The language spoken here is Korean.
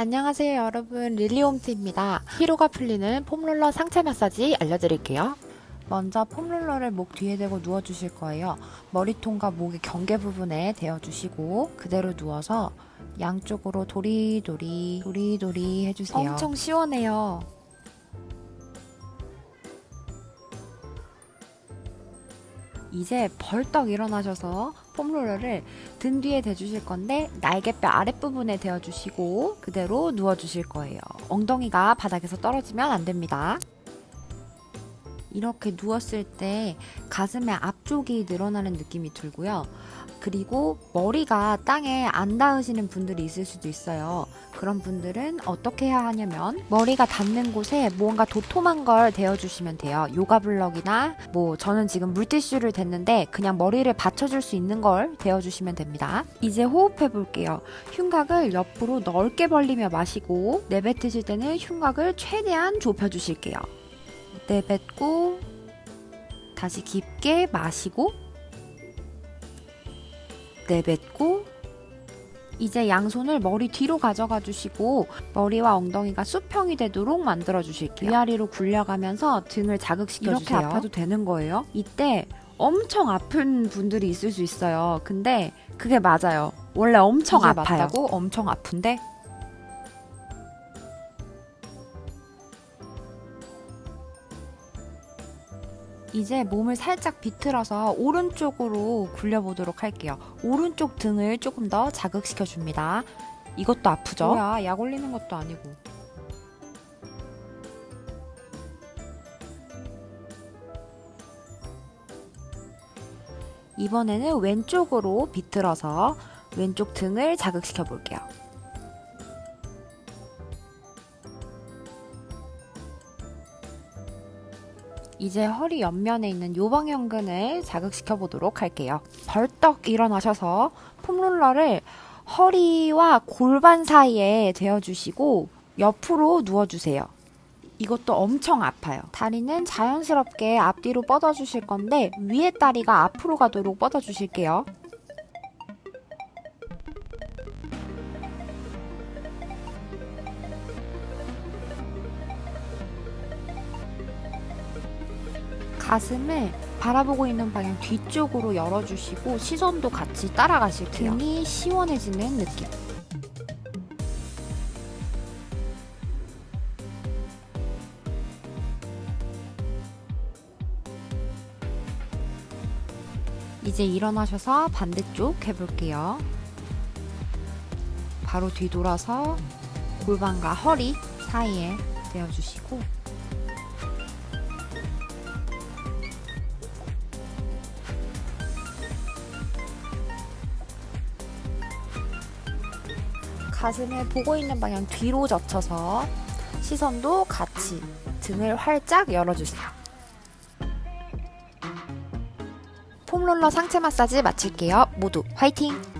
안녕하세요 여러분 릴리홈트입니다. 피로가 풀리는 폼롤러 상체 마사지 알려드릴게요. 먼저 폼롤러를 목 뒤에 대고 누워주실 거예요. 머리통과 목의 경계 부분에 대어주시고 그대로 누워서 양쪽으로 도리도리 도리도리 해주세요. 엄청 시원해요. 이제 벌떡 일어나셔서 폼롤러를 등 뒤에 대주실 건데 날개뼈 아랫부분에 대어주시고 그대로 누워주실 거예요. 엉덩이가 바닥에서 떨어지면 안 됩니다. 이렇게 누웠을 때 가슴의 앞쪽이 늘어나는 느낌이 들고요. 그리고 머리가 땅에 안 닿으시는 분들이 있을 수도 있어요. 그런 분들은 어떻게 해야 하냐면 머리가 닿는 곳에 무언가 도톰한 걸 대어주시면 돼요. 요가 블럭이나 뭐 저는 지금 물티슈를 댔는데 그냥 머리를 받쳐줄 수 있는 걸 대어주시면 됩니다. 이제 호흡해 볼게요. 흉곽을 옆으로 넓게 벌리며 마시고 내뱉으실 때는 흉곽을 최대한 좁혀주실게요. 내뱉고 다시 깊게 마시고 내뱉고 이제 양손을 머리 뒤로 가져가 주시고 머리와 엉덩이가 수평이 되도록 만들어 주실게요. 위아래로 굴려가면서 등을 자극시켜 주세요. 이렇게 아파도 되는 거예요. 이때 엄청 아픈 분들이 있을 수 있어요. 근데 그게 맞아요. 원래 엄청 아파요. 맞다고? 엄청 아픈데 이제 몸을 살짝 비틀어서 오른쪽으로 굴려보도록 할게요. 오른쪽 등을 조금 더 자극시켜 줍니다. 이것도 아프죠? 뭐야, 약 올리는 것도 아니고. 이번에는 왼쪽으로 비틀어서 왼쪽 등을 자극시켜 볼게요. 이제 허리 옆면에 있는 요방형근을 자극시켜 보도록 할게요. 벌떡 일어나셔서 폼롤러를 허리와 골반 사이에 대어주시고 옆으로 누워주세요. 이것도 엄청 아파요. 다리는 자연스럽게 앞뒤로 뻗어주실 건데 위에 다리가 앞으로 가도록 뻗어주실게요. 가슴을 바라보고 있는 방향 뒤쪽으로 열어주시고 시선도 같이 따라가실게요. 등이 시원해지는 느낌. 이제 일어나셔서 반대쪽 해볼게요. 바로 뒤돌아서 골반과 허리 사이에 대어주시고 가슴을 보고 있는 방향 뒤로 젖혀서 시선도 같이 등을 활짝 열어주세요. 폼롤러 상체 마사지 마칠게요. 모두 화이팅!